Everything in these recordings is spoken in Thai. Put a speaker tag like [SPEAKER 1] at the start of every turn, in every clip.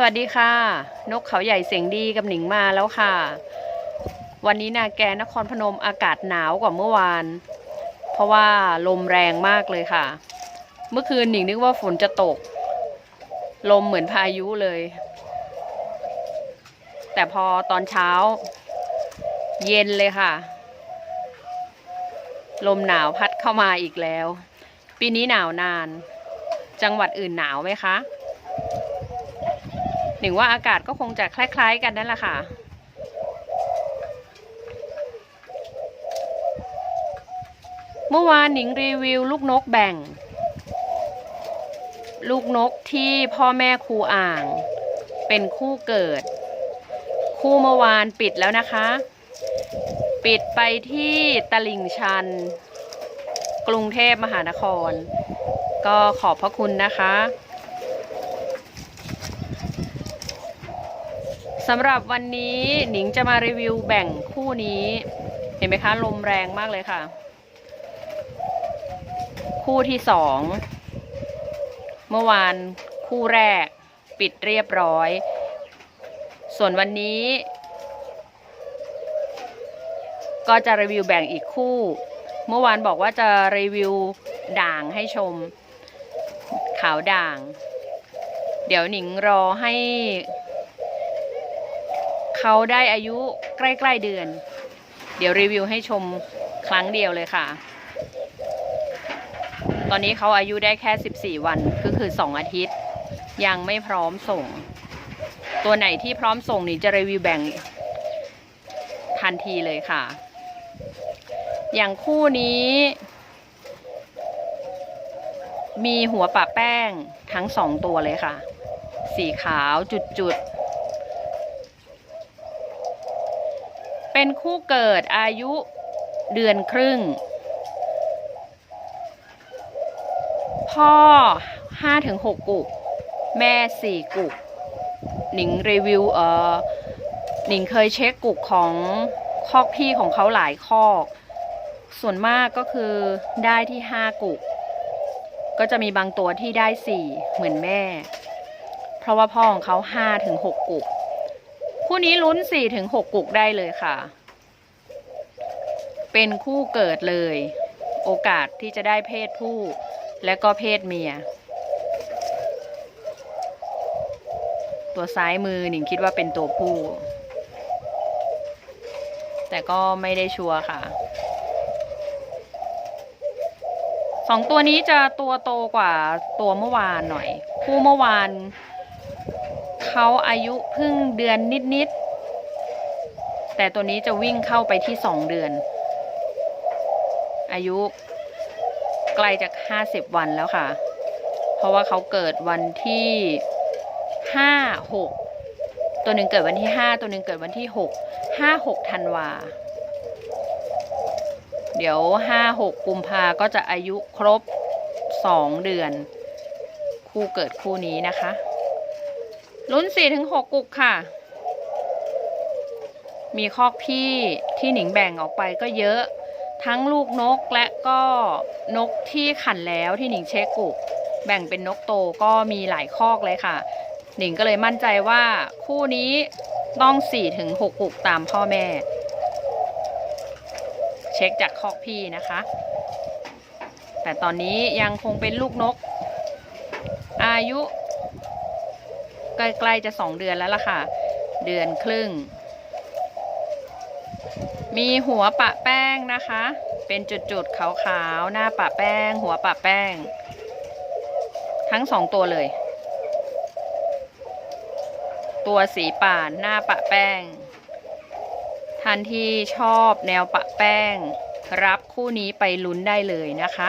[SPEAKER 1] สวัสดีค่ะ นกเขาใหญ่เสียงดีกับหนิงมาแล้วค่ะ วันนี้นาแกนครพนมอากาศหนาวกว่าเมื่อวาน เพราะว่าลมแรงมากเลยค่ะ เมื่อคืนหนิงนึกว่าฝนจะตก ลมเหมือนพายุเลย แต่พอตอนเช้า เย็นเลยค่ะ ลมหนาวพัดเข้ามาอีกแล้ว ปีนี้หนาวนาน จังหวัดอื่นหนาวไหมคะ หนิงว่าอากาศก็คงจะคล้าย ๆ กันนั่นแหละค่ะ เมื่อวานหนิงรีวิวลูกนกแบ่ง ลูกนกที่พ่อแม่ครูอ่าง เป็นคู่เกิด คู่เมื่อวานปิดแล้วนะคะ ปิดไปที่ตลิ่งชัน กรุงเทพมหานคร ก็ขอบพระคุณนะคะ สำหรับวันนี้หนิงจะมารีวิวแบ่งคู่นี้ เห็นไหมคะลมแรงมากเลยค่ะ คู่ที่สองเมื่อวานคู่แรกปิดเรียบร้อย ส่วนวันนี้ ก็จะรีวิวแบ่งอีกคู่ เมื่อวานบอกว่าจะรีวิวด่างให้ชม ขาวด่าง เดี๋ยวหนิงรอให้ เขาได้อายุใกล้ๆเดือน เดี๋ยวรีวิวให้ชมครั้งเดียวเลยค่ะ ตอนนี้เขาอายุได้แค่ 14 วันก็คือ 2 อาทิตย์ ยังไม่พร้อมส่ง ตัวไหนที่พร้อมส่งนี่จะรีวิวแบ่งทันทีเลยค่ะ อย่างคู่นี้ มีหัวปะแป้งทั้งสองตัวเลยค่ะ สีขาวจุดๆ เป็นคู่เกิดอายุเดือนครึ่ง พ่อห้าถึงหกกุก แม่สี่กุก หนิงรีวิวเออหนิงเคยเช็คกุกของคอกพี่ของเขาหลายคอก ส่วนมากก็คือได้ที่ห้ากุก ก็จะมีบางตัวที่ได้สี่เหมือนแม่ เพราะว่าพ่อของเขาห้าถึงหกกุก นี้ลุ้นสี่ถึงหกกุกได้เลยค่ะ เป็นคู่เกิดเลย โอกาสที่จะได้เพศผู้ และก็เพศเมีย ตัวซ้ายมือหนิงคิดว่าเป็นตัวผู้ แต่ก็ไม่ได้ชัวร์ค่ะสองตัวนี้จะตัวโตกว่าตัวเมื่อวานหน่อย คู่เมื่อวาน เขาอายุเพิ่งเดือนนิดๆ แต่ตัวนี้จะวิ่งเข้าไปที่สองเดือน อายุใกล้จะห้าสิบวันแล้วค่ะ เพราะว่าเขาเกิดวันที่ห้าหกตัวหนึ่งเกิดวันที่ห้าตัวหนึ่งเกิดวันที่หกห้าหกธันวาเดี๋ยวห้าหกกุมภาก็จะอายุครบสองเดือน คู่เกิดคู่นี้นะคะ ลุ้นสี่ถึงหกกุกค่ะ มีคอกพี่ที่หนิงแบ่งออกไปก็เยอะ ทั้งลูกนกและก็นกที่ขันแล้วที่หนิงเช็คกุก แบ่งเป็นนกโตก็มีหลายคอกเลยค่ะ หนิงก็เลยมั่นใจว่าคู่นี้ต้องสี่ถึงหกกุกตามพ่อแม่ เช็คจากคอกพี่นะคะ แต่ตอนนี้ยังคงเป็นลูกนก อายุ ใกล้ๆจะสองเดือนแล้วล่ะค่ะ เดือนครึ่ง มีหัวปะแป้งนะคะ เป็นจุดๆขาวๆ หน้าปะแป้ง หัวปะแป้ง ทั้งสองตัวเลย ตัวสีป่านหน้าปะแป้ง ท่านที่ชอบแนวปะแป้ง รับคู่นี้ไปลุ้นได้เลยนะคะ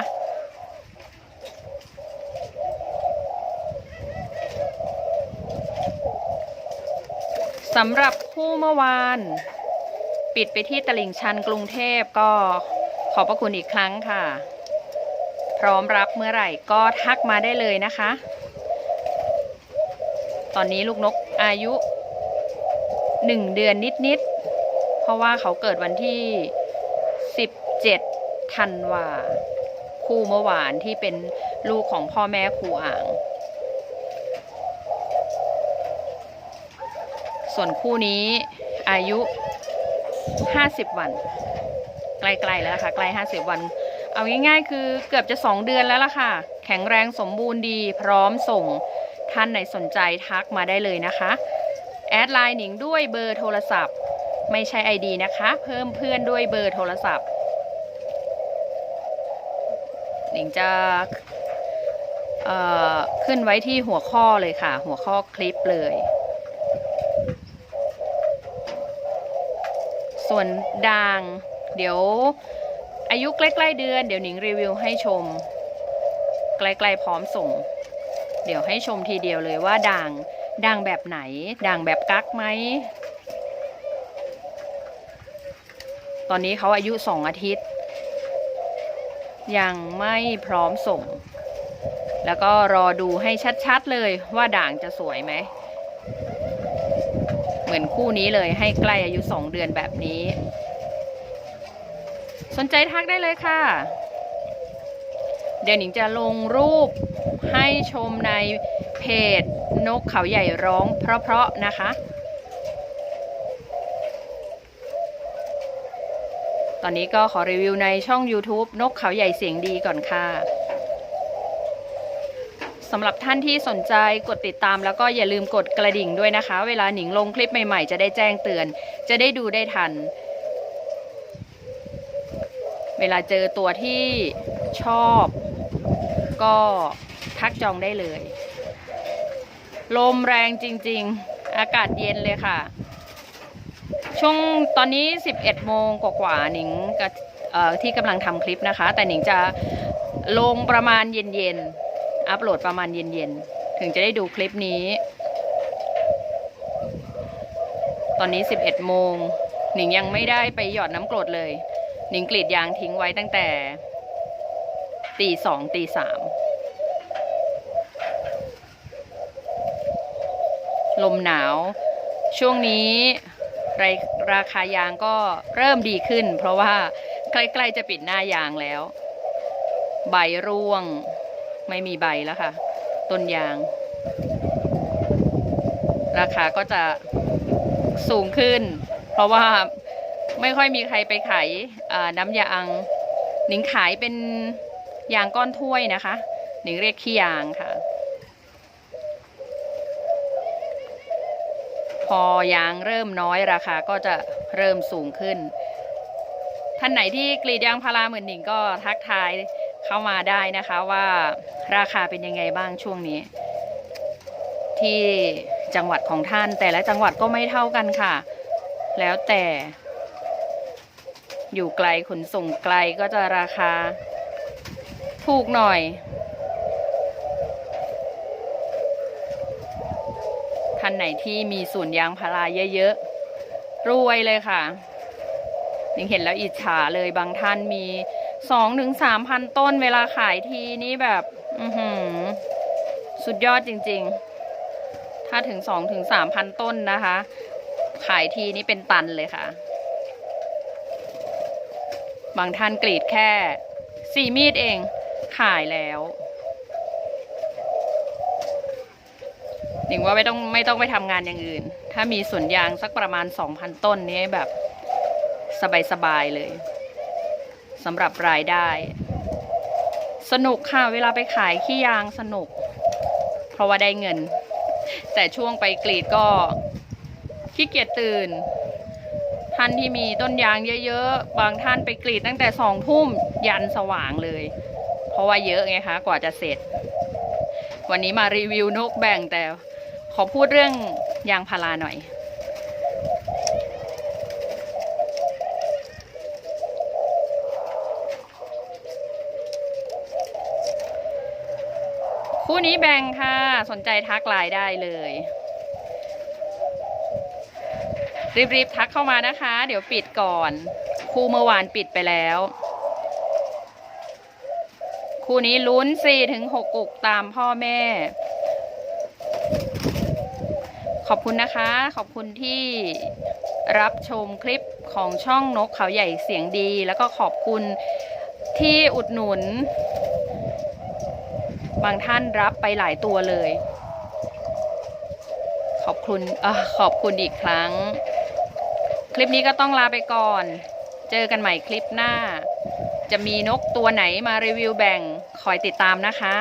[SPEAKER 1] สำหรับคู่เมื่อวาน ปิดไปที่ตลิ่งชันกรุงเทพก็ขอบพระคุณอีกครั้งค่ะ พร้อมรับเมื่อไหร่ก็ทักมาได้เลยนะคะ ตอนนี้ลูกนกอายุหนึ่งเดือนนิดๆ เพราะว่าเขาเกิดวันที่ 17ธันวาคู่เมื่อวานที่เป็นลูกของพ่อแม่ครูอ่าง ส่วนคู่นี้อายุ 50 วัน ใกล้ๆแล้วค่ะใกล้50 วัน เอาง่ายๆ คือเกือบจะ 2 เดือนแล้วล่ะค่ะ แข็งแรงสมบูรณ์ดี พร้อมส่งท่านไหนสนใจทักมาได้เลยนะคะ แอดไลน์หนิงด้วยเบอร์โทรศัพท์ ไม่ใช่ ID นะคะ เพิ่มเพื่อนด้วยเบอร์โทรศัพท์ หนิงจะเอ่อขึ้นไว้ที่หัวข้อเลยค่ะ หัวข้อคลิปเลย ส่วนด่าง เดี๋ยวอายุใกล้ๆเดือน เดี๋ยวหนิงรีวิวให้ชม ใกล้ๆพร้อมส่ง เดี๋ยวให้ชมทีเดียวเลยว่าด่างด่างแบบไหน ด่างแบบกักไหม ตอนนี้เขาอายุสองอาทิตย์ ยังไม่พร้อมส่ง แล้วก็รอดูให้ชัดๆเลยว่าด่างจะสวยไหม อนคู่นี้เลยให้ใกล้อายุ 2 เดือนแบบนี้ สนใจทักได้เลยค่ะ เดี๋ยวหนิงจะลงรูปให้ชมในเพจนกเขาใหญ่ร้องเพราะๆนะคะ ตอนนี้ก็ขอรีวิวในช่อง YouTube นกเขาใหญ่เสียงดีก่อนค่ะ สำหรับท่านที่สนใจกดติดตามแล้วก็อย่าลืมกดกระดิ่งด้วยนะคะ เวลาหนิงลงคลิปใหม่ๆ จะได้แจ้งเตือน จะได้ดูได้ทัน เวลาเจอตัวที่ชอบ ก็ทักจองได้เลย ลมแรงจริงๆ อากาศเย็นเลยค่ะ ช่วงตอนนี้ 11 โมงกว่าๆหนิงที่กำลังทำคลิปนะคะ แต่หนิงจะลงประมาณเย็นๆ อัปโหลดประมาณเย็นๆ ถึงจะได้ดูคลิปนี้ ตอนนี้ 11 โมง หนิงยังไม่ได้ไปหยอดน้ำกรดเลย หนิงกรีดยางทิ้งไว้ตั้งแต่ ตีสองตีสามลมหนาว ช่วงนี้รายราคายางก็เริ่มดีขึ้น เพราะว่าใกล้ ๆ จะปิดหน้ายางแล้ว ใบร่วง ไม่มีใบแล้วค่ะ ต้นยาง ราคาก็จะสูงขึ้น เพราะว่าไม่ค่อยมีใครไปขายน้ำยางหนิงขายเป็นยางก้อนถ้วยนะคะ หนิงเรียกขี้ยางค่ะ พอยางเริ่มน้อยราคาก็จะเริ่มสูงขึ้น ท่านไหนที่กรีดยางพาราเหมือนหนิงก็ทักทาย เข้ามาได้นะคะว่าราคาเป็นยังไงบ้างช่วงนี้ ที่จังหวัดของท่าน แต่ละจังหวัดก็ไม่เท่ากันค่ะ แล้วแต่ อยู่ไกลขนส่งไกลก็จะราคา ถูกหน่อยท่านไหนที่มีสวนยางพาราเยอะๆรวยเลยค่ะยังเห็นแล้วอิจฉาเลยบางท่านมี สองถึงสามพันต้นเวลาขายทีนี้แบบ อือหือ สุดยอดจริง ๆ ถ้าถึงสองถึงสามพันต้นนะคะ ขายทีนี้เป็นตันเลยค่ะ บางท่านกรีดแค่สี่มีดเองขายแล้วหนิงว่าไม่ต้องไม่ต้องไปทำงานอย่างอื่น ถ้ามีสวนยางสักประมาณ2,000ต้นนี้แบบสบายๆเลย สำหรับรายได้ สนุกค่ะ เวลาไปขายขี้ยางสนุก เพราะว่าได้เงิน แต่ช่วงไปกรีดก็ขี้เกียจตื่น ท่านที่มีต้นยางเยอะๆ บางท่านไปกรีดตั้งแต่สองทุ่มยันสว่างเลย เพราะว่าเยอะไงคะ กว่าจะเสร็จ วันนี้มารีวิวนกแบ่งแต่ขอพูดเรื่องยางพาราหน่อย นี้แบ่งค่ะ สนใจทักไลน์ได้เลย รีบๆทักเข้ามานะคะ เดี๋ยวปิดก่อน คู่เมื่อวานปิดไปแล้ว คู่นี้ลุ้น4ถึง6กุกตามพ่อแม่ ขอบคุณนะคะ ขอบคุณที่รับชมคลิปของช่องนกเขาใหญ่เสียงดี แล้วก็ขอบคุณที่อุดหนุน บางท่านรับไปหลายตัวเลย ขอบคุณอขอบคุณอีกครั้ง คลิปนี้ก็ต้องลาไปก่อน เจอกันใหม่คลิปหน้า จะมีนกตัวไหนมารีวิวแบ่งคอยติดตามนะคะ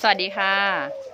[SPEAKER 1] สวัสดีค่ะ